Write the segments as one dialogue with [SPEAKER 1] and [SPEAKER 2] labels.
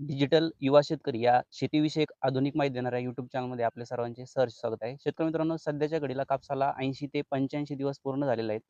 [SPEAKER 1] Digital युवा शेतकरी या शेतीविषयक आधुनिक माहिती देणाऱ्या यूट्यूब चॅनलमध्ये आपल्या सर्वांचे सहर्ष स्वागत आहे. शेतकरी मित्रांनो सध्याच्या घडीला कापसाला ऐंशी ते पंच्याऐंशी दिवस पूर्ण झालेले आहेत.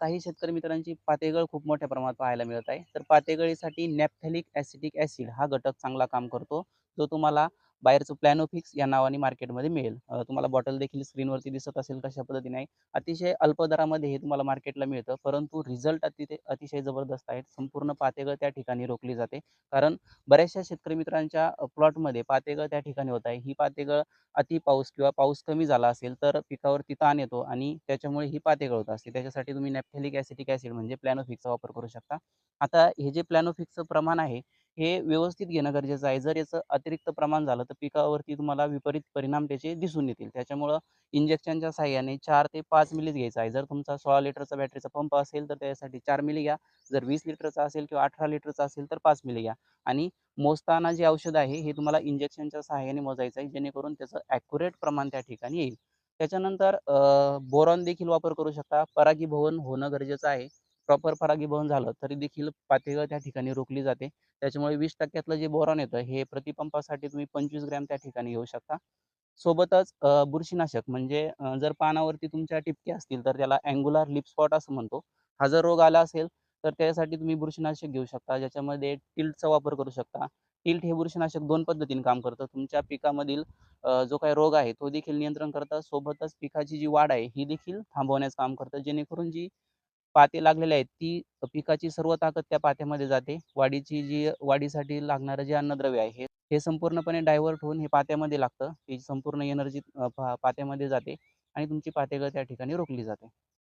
[SPEAKER 1] काही शेतकरी मित्रांची पातेगळ खूप मोठ्या प्रमाणात पाहायला मिळत आहे. तर पातेगळीसाठी नॅपथॅलिक ॲसिटिक ॲसिड हा घटक चांगला काम करतो जो तुम्हाला बाहेरचं प्लॅनोफिक्स या नावाने मार्केटमध्ये मिळेल तुम्हाला बॉटल देखील स्क्रीनवरती दिसत असेल कशा पद्धतीने आहे अतिशय अल्प दरामध्ये हे तुम्हाला मार्केटला मिळतं परंतु रिझल्ट अतिशय अतिशय जबरदस्त आहेत संपूर्ण पातेगळ त्या ठिकाणी रोखली जाते कारण बऱ्याचशा शेतकरी मित्रांच्या प्लॉटमध्ये पातेगळ त्या ठिकाणी होत आहे. ही पातेगळ अति पाऊस किंवा पाऊस कमी झाला असेल तर पिकावरती ताण येतो आणि त्याच्यामुळे ही पातेगळ होत असते. त्याच्यासाठी तुम्ही नॅपथेलिक ॲसिटिक ॲसिड म्हणजे प्लॅनोफिकचा वापर करू शकता. आता हे जे प्लॅनोफिकचं प्रमाण आहे, हे व्यवस्थित घेणं गरजेचं आहे. जर याचं अतिरिक्त प्रमाण झालं तर पिकावरती तुम्हाला विपरीत परिणाम त्याचे दिसून येतील. त्याच्यामुळं इंजेक्शनच्या साहाय्याने चार ते पाच मिलीच घ्यायचं आहे. जर तुमचा 16 लिटरचा बॅटरीचा पंप असेल तर त्याच्यासाठी 4 मिली घ्या. जर वीस लिटरचा असेल किंवा 18 लिटरचा असेल तर पाच मिली घ्या. आणि मोजताना जे औषध आहे हे तुम्हाला इंजेक्शनच्या सहाय्याने मोजायचं आहे जेणेकरून त्याचं ॲक्युरेट प्रमाण त्या ठिकाणी येईल. त्याच्यानंतर बोरॉन देखील वापर करू शकता. परागीभवन होणं गरजेचं आहे. प्रॉपर परागीभवन झालं तरी देखील पातेगळ त्या ठिकाणी रोखली जाते. त्याच्यामुळे वीस टक्क्यातलं जे बोरॉन येतं हे प्रतिपंपासाठी तुम्ही 25 ग्रॅम त्या ठिकाणी घेऊ शकता. सोबतच बुरशीनाशक म्हणजे जर पानावरती तुमच्या टिपके असतील तर त्याला अँगुलार लीफ स्पॉट असं म्हणतो. हा जर रोग आला असेल तर त्यासाठी तुम्ही बुरशीनाशक घेऊ शकता. ज्याच्यामध्ये टिल्टचा वापर करू शकता. टिल्ट हे बुरशीनाशक दोन पद्धतीने काम करतं. तुमच्या पिकामधील जो काही रोग आहे तो देखील नियंत्रण करतं. सोबतच पिकाची जी वाढ आहे ही देखील थांबवण्याचं काम करतं. जेणेकरून जी पाते लागलेले आहेत ती पिकाची सर्व ताकद त्या पात्यामध्ये जाते. वाढीची जी वाढीसाठी लागणारं जे अन्नद्रव्य आहे हे संपूर्णपणे डायव्हर्ट होऊन हे पात्यामध्ये लागतं. ही संपूर्ण एनर्जी पात्यामध्ये जाते आणि तुमची पातेगळ त्या ठिकाणी रोखली जाते.